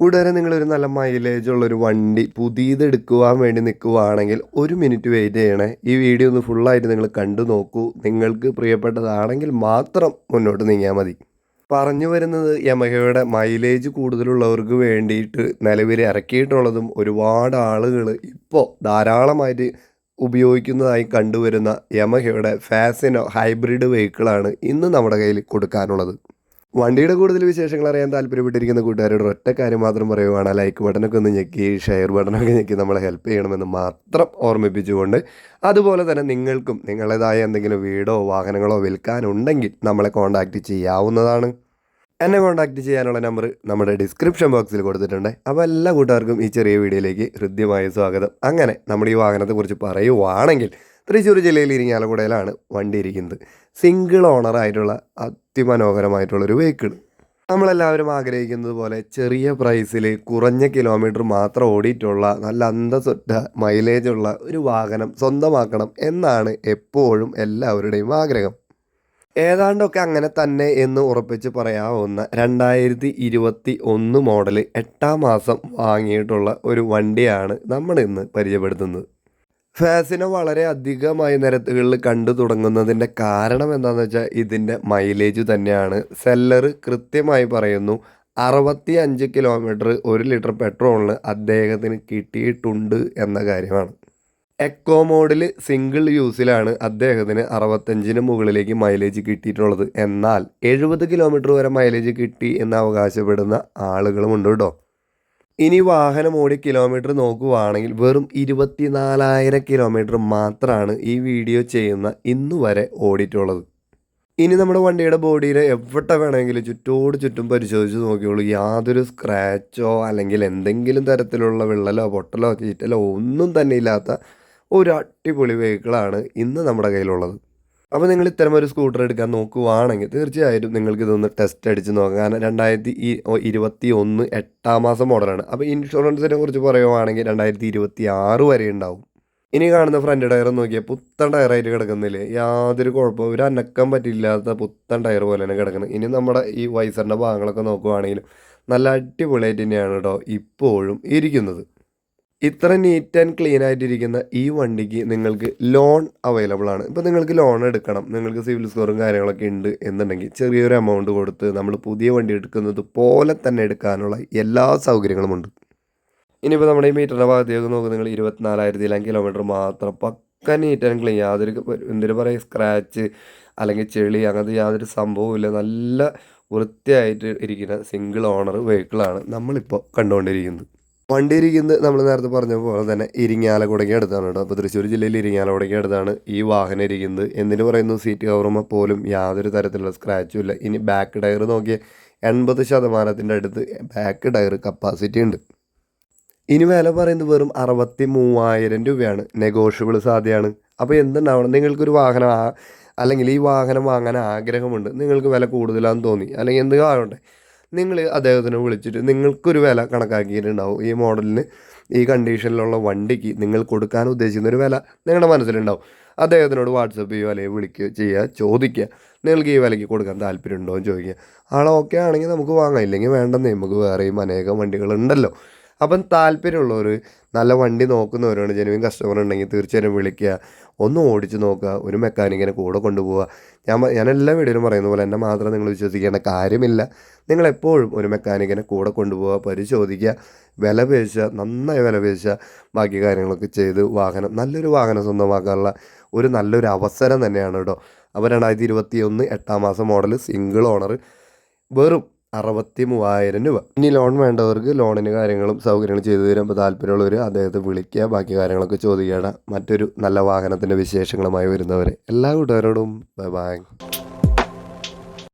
കൂട്ടുകാരെ നിങ്ങളൊരു നല്ല മൈലേജ് ഉള്ളൊരു വണ്ടി പുതിയത് എടുക്കുവാൻ വേണ്ടി നിൽക്കുവാണെങ്കിൽ ഒരു മിനിറ്റ് വെയിറ്റ് ചെയ്യണേ. ഈ വീഡിയോ ഒന്ന് ഫുള്ളായിട്ട് നിങ്ങൾ കണ്ടു നോക്കൂ. നിങ്ങൾക്ക് പ്രിയപ്പെട്ടതാണെങ്കിൽ മാത്രം മുന്നോട്ട് നീങ്ങിയാൽ മതി. പറഞ്ഞു വരുന്നത് യമഹയുടെ മൈലേജ് കൂടുതലുള്ളവർക്ക് വേണ്ടിയിട്ട് നിലവിൽ ഇറക്കിയിട്ടുള്ളതും ഒരുപാട് ആളുകൾ ഇപ്പോൾ ധാരാളമായിട്ട് ഉപയോഗിക്കുന്നതായി കണ്ടുവരുന്ന യമഹയുടെ ഫാസിനോ ഹൈബ്രിഡ് വെഹിക്കിളാണ് ഇന്ന് നമ്മുടെ കയ്യിൽ കൊടുക്കാനുള്ളത്. വണ്ടിയുടെ കൂടുതൽ വിശേഷങ്ങൾ അറിയാൻ താല്പര്യപ്പെട്ടിരിക്കുന്ന കൂട്ടുകാരോട് ഒറ്റ കാര്യം മാത്രം പറയുവാണ്. ലൈക്ക് ബട്ടനൊക്കെ ഒന്ന് ഞെക്കി ഷെയർ ബട്ടനൊക്കെ ഞെക്കി നമ്മളെ ഹെൽപ്പ് ചെയ്യണമെന്ന് മാത്രം ഓർമ്മിപ്പിച്ചുകൊണ്ട് അതുപോലെ തന്നെ നിങ്ങൾക്കും നിങ്ങളുടേതായ എന്തെങ്കിലും വീടോ വാഹനങ്ങളോ വിൽക്കാനുണ്ടെങ്കിൽ നമ്മളെ കോൺടാക്റ്റ് ചെയ്യാവുന്നതാണ്. എന്നെ കോൺടാക്റ്റ് ചെയ്യാനുള്ള നമ്പർ നമ്മുടെ ഡിസ്ക്രിപ്ഷൻ ബോക്സിൽ കൊടുത്തിട്ടുണ്ട്. അപ്പോൾ എല്ലാ കൂട്ടുകാർക്കും ഈ ചെറിയ വീഡിയോയിലേക്ക് ഹൃദ്യമായ സ്വാഗതം. അങ്ങനെ നമ്മുടെ ഈ വാഹനത്തെക്കുറിച്ച് പറയുവാണെങ്കിൽ തൃശ്ശൂർ ജില്ലയിൽ ഇരിങ്ങാലക്കുടയിലാണ് വണ്ടി ഇരിക്കുന്നത്. സിംഗിൾ ഓണർ ഓണറായിട്ടുള്ള അതിമനോഹരമായിട്ടുള്ളൊരു വെഹിക്കിൾ നമ്മളെല്ലാവരും ആഗ്രഹിക്കുന്നത് പോലെ ചെറിയ പ്രൈസിൽ കുറഞ്ഞ കിലോമീറ്റർ മാത്രം ഓടിയിട്ടുള്ള നല്ല അന്തസ്സൊറ്റ മൈലേജുള്ള ഒരു വാഹനം സ്വന്തമാക്കണം എന്നാണ് എപ്പോഴും എല്ലാവരുടെയും ആഗ്രഹം. ഏതാണ്ടൊക്കെ അങ്ങനെ തന്നെ എന്ന് ഉറപ്പിച്ച് പറയാവുന്ന രണ്ടായിരത്തി ഇരുപത്തി ഒന്ന് മോഡൽ എട്ടാം മാസം വാങ്ങിയിട്ടുള്ള ഒരു വണ്ടിയാണ് നമ്മൾ ഇന്ന് പരിചയപ്പെടുത്തുന്നത്. ഫാസിനെ വളരെ അധികമായി നിരത്തുകളിൽ കണ്ടു തുടങ്ങുന്നതിന്റെ കാരണം എന്താണെന്ന് വെച്ചാൽ ഇതിന്റെ മൈലേജ് തന്നെയാണ്. സെല്ലർ കൃത്യമായി പറയുന്നു അറുപത്തി അഞ്ച് കിലോമീറ്റർ ഒരു ലിറ്റർ പെട്രോളിന് അദ്ദേഹത്തിന് കിട്ടിയിട്ടുണ്ട് എന്ന കാര്യമാണ്. എക്കോ മോഡിൽ സിംഗിൾ യൂസിലാണ് അദ്ദേഹത്തിന് അറുപത്തഞ്ചിന് മുകളിലേക്ക് മൈലേജ് കിട്ടിയിട്ടുള്ളത്. എന്നാൽ എഴുപത് കിലോമീറ്റർ വരെ മൈലേജ് കിട്ടി എന്ന് അവകാശപ്പെടുന്ന ആളുകളുമുണ്ട് കേട്ടോ. ഇനി വാഹനം ഓടി കിലോമീറ്റർ നോക്കുകയാണെങ്കിൽ വെറും ഇരുപത്തിനാലായിരം കിലോമീറ്റർ മാത്രമാണ് ഈ വീഡിയോ ചെയ്യുന്ന ഇന്നു വരെ ഓടിയിട്ടുള്ളത്. ഇനി നമ്മുടെ വണ്ടിയുടെ ബോഡിയിൽ എവിടെ വേണമെങ്കിലും ചുറ്റോട് ചുറ്റും പരിശോധിച്ച് നോക്കിയോളൂ യാതൊരു സ്ക്രാച്ചോ അല്ലെങ്കിൽ എന്തെങ്കിലും തരത്തിലുള്ള വിള്ളലോ പൊട്ടലോ ചീറ്റലോ ഒന്നും തന്നെ ഇല്ലാത്ത ഒരു അടിപൊളി വെഹിക്കിളാണ് ഇന്ന് നമ്മുടെ കയ്യിലുള്ളത്. അപ്പോൾ നിങ്ങൾ ഇത്തരം ഒരു സ്കൂട്ടർ എടുക്കാൻ നോക്കുവാണെങ്കിൽ തീർച്ചയായിട്ടും നിങ്ങൾക്ക് ഇതൊന്ന് ടെസ്റ്റ് അടിച്ച് നോക്കാം. കാരണം രണ്ടായിരത്തി ഇരുപത്തി ഒന്ന് എട്ടാം മാസം മോഡലാണ് അപ്പോൾ ഇൻഷുറൻസിനെ കുറിച്ച് പറയുവാണെങ്കിൽ രണ്ടായിരത്തി ഇരുപത്തി ആറ് വരെ ഉണ്ടാവും. ഇനി കാണുന്ന ഫ്രണ്ട് ടയർ നോക്കിയാൽ പുത്തൻ ടയറായിട്ട് കിടക്കുന്നില്ലേ? യാതൊരു കുഴപ്പവും ഒരു അനക്കം പറ്റില്ലാത്ത പുത്തൻ ടയർ പോലെ തന്നെ കിടക്കുന്നത്. ഇനി നമ്മുടെ ഈ വൈസറിന്റെ ഭാഗങ്ങളൊക്കെ നോക്കുവാണെങ്കിലും നല്ല അടിപൊളിയായിട്ട് തന്നെയാണ് കേട്ടോ ഇപ്പോഴും ഇരിക്കുന്നത്. ഇത്ര നീറ്റ് ആൻഡ് ക്ലീൻ ആയിട്ടിരിക്കുന്ന ഈ വണ്ടിക്ക് നിങ്ങൾക്ക് ലോൺ അവൈലബിൾ ആണ്. ഇപ്പോൾ നിങ്ങൾക്ക് ലോൺ എടുക്കണം. നിങ്ങൾക്ക് സിവിൽ സ്കോറും കാര്യങ്ങളൊക്കെ ഉണ്ട് എന്നുണ്ടെങ്കിൽ ചെറിയൊരു എമൗണ്ട് കൊടുത്ത് നമ്മൾ പുതിയ വണ്ടി എടുക്കുന്നത് പോലെ തന്നെ എടുക്കാനുള്ള എല്ലാ സൗകര്യങ്ങളും സൗകര്യങ്ങളുമുണ്ട് ഇനിയിപ്പോൾ നമ്മുടെ ഈ മീറ്ററിന്റെ ഭാഗത്തേക്ക് നോക്കുക നിങ്ങൾ ഇരുപത്തിനാലായിരത്തിലാം കിലോമീറ്റർ മാത്രം പക്ക നീറ്റ് ആൻഡ് ക്ലീൻ യാതൊരു എന്തിനു പറയുക സ്ക്രാച്ച് അല്ലെങ്കിൽ ചെളി അങ്ങനത്തെ യാതൊരു സംഭവമില്ല നല്ല വൃത്തിയായിട്ട് ഇരിക്കുന്ന സിംഗിൾ ഓണർ വെഹിക്കിളാണ് നമ്മളിപ്പോൾ കണ്ടുകൊണ്ടിരിക്കുന്നത്. വണ്ടി ഇരിക്കുന്നത് നമ്മൾ നേരത്തെ പറഞ്ഞ പോലെ തന്നെ ഇരിങ്ങാലക്കുടയ്ക്ക് അടുത്താണ് കേട്ടോ. അപ്പോൾ തൃശ്ശൂർ ജില്ലയിൽ ഇരിങ്ങാലക്കുടയ്ക്ക് അടുത്താണ് ഈ വാഹനം ഇരിക്കുന്നത്. എന്തിനു പറയുന്നു സീറ്റ് കവറുമ്പോൾ പോലും യാതൊരു തരത്തിലുള്ള സ്ക്രാച്ചും ഇല്ല. ഇനി ബാക്ക് ടയർ നോക്കിയാൽ എൺപത് ശതമാനത്തിന്റെ അടുത്ത് ബാക്ക് ടയർ കപ്പാസിറ്റി ഉണ്ട്. ഇനി വില പറയുന്നത് വെറും അറുപത്തി മൂവായിരം രൂപയാണ്. നെഗോഷ്യബിൾ സാധ്യമാണ് അപ്പോൾ എന്തുണ്ടാവണം? നിങ്ങൾക്കൊരു വാഹനം അല്ലെങ്കിൽ ഈ വാഹനം വാങ്ങാൻ ആഗ്രഹമുണ്ട്. നിങ്ങൾക്ക് വില കൂടുതലാണെന്ന് തോന്നി. അല്ലെങ്കിൽ എന്ത് ആവട്ടെ? നിങ്ങൾ അദ്ദേഹത്തിനെ വിളിച്ചിട്ട് നിങ്ങൾക്കൊരു വില കണക്കാക്കിയിട്ടുണ്ടാവും ഈ മോഡലിന്. ഈ കണ്ടീഷനിലുള്ള വണ്ടിക്ക് നിങ്ങൾ കൊടുക്കാൻ ഉദ്ദേശിക്കുന്ന ഒരു വില നിങ്ങളുടെ മനസ്സിലുണ്ടാവും. അദ്ദേഹത്തിനോട് വാട്സപ്പ് ചെയ്യുക അല്ലെങ്കിൽ വിളിക്കുക ചെയ്യുക ചോദിക്കുക. നിങ്ങൾക്ക് ഈ വിലയ്ക്ക് കൊടുക്കാൻ താല്പര്യമുണ്ടോ എന്ന് ചോദിക്കുക. ആളെ ഓക്കെ ആണെങ്കിൽ നമുക്ക് വാങ്ങാം. ഇല്ലെങ്കിൽ വേണ്ടെന്നേ നമുക്ക് വേറെയും അനേകം വണ്ടികളുണ്ടല്ലോ അപ്പം താല്പര്യമുള്ളവർ നല്ല വണ്ടി നോക്കുന്നവരാണ് ജനുവിൻ കസ്റ്റമർ ഉണ്ടെങ്കിൽ തീർച്ചയായും വിളിക്കുക. ഒന്ന് ഓടിച്ച് നോക്കുക ഒരു മെക്കാനിക്കിനെ കൂടെ കൊണ്ടുപോവുക. ഞാൻ ഞാൻ എല്ലാ വീഡിയോയിലും പറയുന്ന പോലെ എന്നെ മാത്രം നിങ്ങൾ വിശ്വസിക്കേണ്ട കാര്യമില്ല. നിങ്ങൾ എപ്പോഴും ഒരു മെക്കാനിക്കിനെ കൂടെ കൊണ്ടുപോവുക പരിശോധിക്കുക വില പേശുക നന്നായി വില പേശുക ബാക്കി കാര്യങ്ങളൊക്കെ ചെയ്ത് വാഹനം നല്ലൊരു വാഹനം സ്വന്തമാക്കാനുള്ള ഒരു നല്ലൊരു അവസരം തന്നെയാണ് കേട്ടോ. അപ്പോൾ രണ്ടായിരത്തി ഇരുപത്തി ഒന്ന് എട്ടാം മാസം മോഡൽ സിംഗിൾ ഓണർ വെറും അറുപത്തി മൂവായിരം രൂപ. ഇനി ലോൺ വേണ്ടവർക്ക് ലോണിന് കാര്യങ്ങളും സൗകര്യങ്ങളും ചെയ്തു തരുമ്പോൾ താല്പര്യമുള്ളവർ അദ്ദേഹത്തെ വിളിക്കുക. ബാക്കി കാര്യങ്ങളൊക്കെ ചോദിക്കുകയാണ്. മറ്റൊരു നല്ല വാഹനത്തിന്റെ വിശേഷങ്ങളുമായി വരുന്നവരെ എല്ലാ കൂട്ടുകാരോടും ബൈ ബൈ